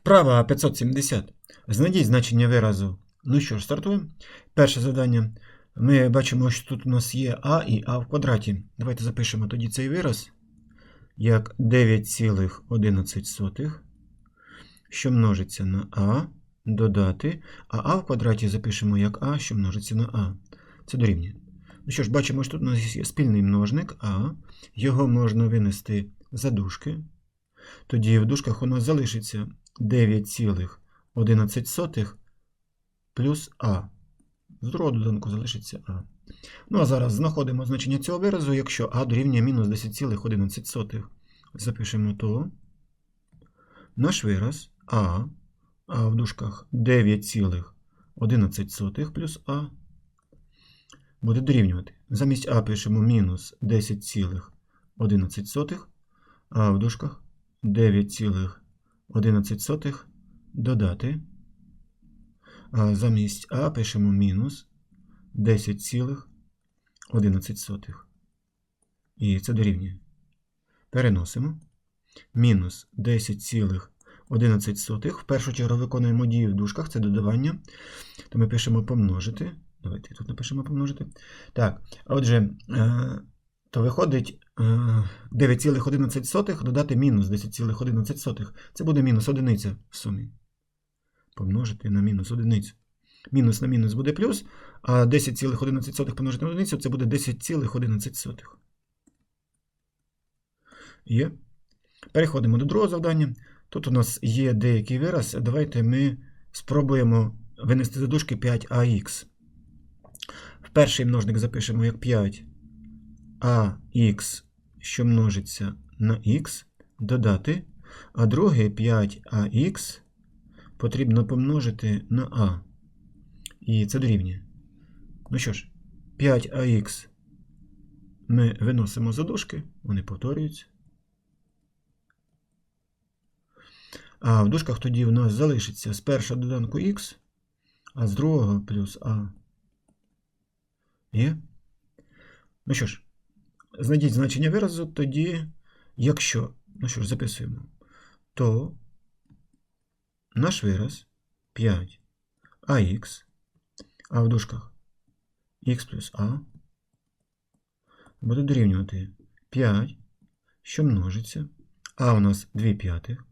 Вправа 570. Знайдіть значення виразу. Ну що ж, стартуємо. Перше завдання. Ми бачимо, що тут у нас є а і а в квадраті. Давайте запишемо тоді цей вираз як 9,11, що множиться на а, додати, а а в квадраті запишемо як а, що множиться на а. Це дорівнює. Ну що ж, бачимо, що тут у нас є спільний множник а, його можна винести за дужки. Тоді в дужках у нас залишиться 9,11 плюс а. З другого доданку залишиться а. Ну а зараз знаходимо значення цього виразу, якщо а дорівнює мінус 10,11. Запишемо то. Наш вираз а, а в дужках 9,11 плюс а буде дорівнювати. Замість а пишемо мінус 10,11, а в дужках 9,11 додати. Замість а пишемо мінус 10,11. І це дорівнює. Переносимо. Мінус 10,11. В першу чергу виконуємо дію в дужках, це додавання. То ми пишемо помножити. Давайте тут напишемо помножити. Так, отже, е, то виходить 9,11 додати мінус 10,11. Це буде мінус одиниця в сумі. Помножити на мінус одиницю. Мінус на мінус буде плюс, а 10,11 помножити на одиницю це буде 10,11. Є. Переходимо до другого завдання. Тут у нас є деякий вираз. Давайте ми спробуємо винести за дужки 5ax. В перший множник запишемо як 5ax, що множиться на x, додати, а другий 5ax потрібно помножити на а. І це дорівнює. Ну що ж, 5ax ми виносимо за дужки, вони повторюються. А в дужках тоді в нас залишиться з першого доданку х, а з другого плюс а. Є? Ну що ж, знайдіть значення виразу тоді, якщо, ну що ж, записуємо, то наш вираз 5ax, а в дужках х плюс а буде дорівнювати 5, що множиться, а у нас 2 п'ятих,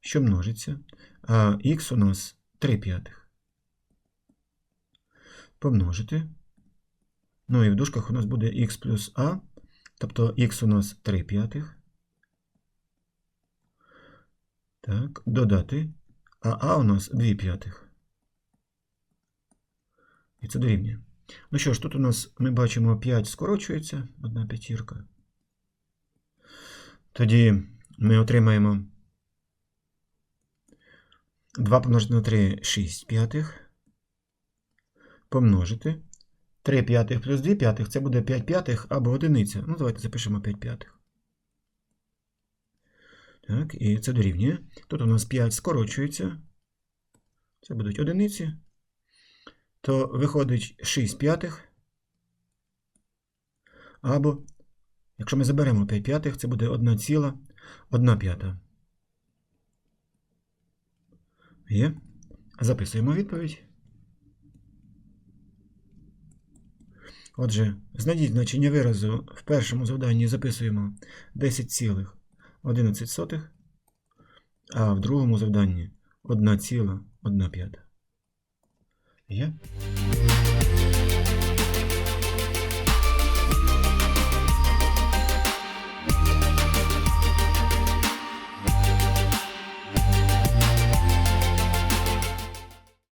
що множиться, а х у нас 3 п'ятих. Помножити. Ну і в дужках у нас буде х плюс а, тобто х у нас 3 п'ятих. Так, додати, а а у нас 2 п'ятих. І це дорівнює. Ну що ж, тут у нас ми бачимо 5 скорочується, одна п'ятірка. Тоді ми отримаємо 2 помножити на 3 6 п'ятих. Помножити. 3 п'ятих плюс 2 п'ятих це буде 5 п'ятих або одиниця. Ну, давайте запишемо 5 п'ятих. Так, і це дорівнює. Тут у нас 5 скорочується. Це будуть одиниці. То виходить 6 п'ятих. Або, якщо ми заберемо 5 п'ятих, це буде 1 ціла 1 п'ята. Є. Записуємо відповідь. Отже, знайдіть значення виразу в першому завданні записуємо 10,11, а в другому завданні 1,1 п'ята. Є?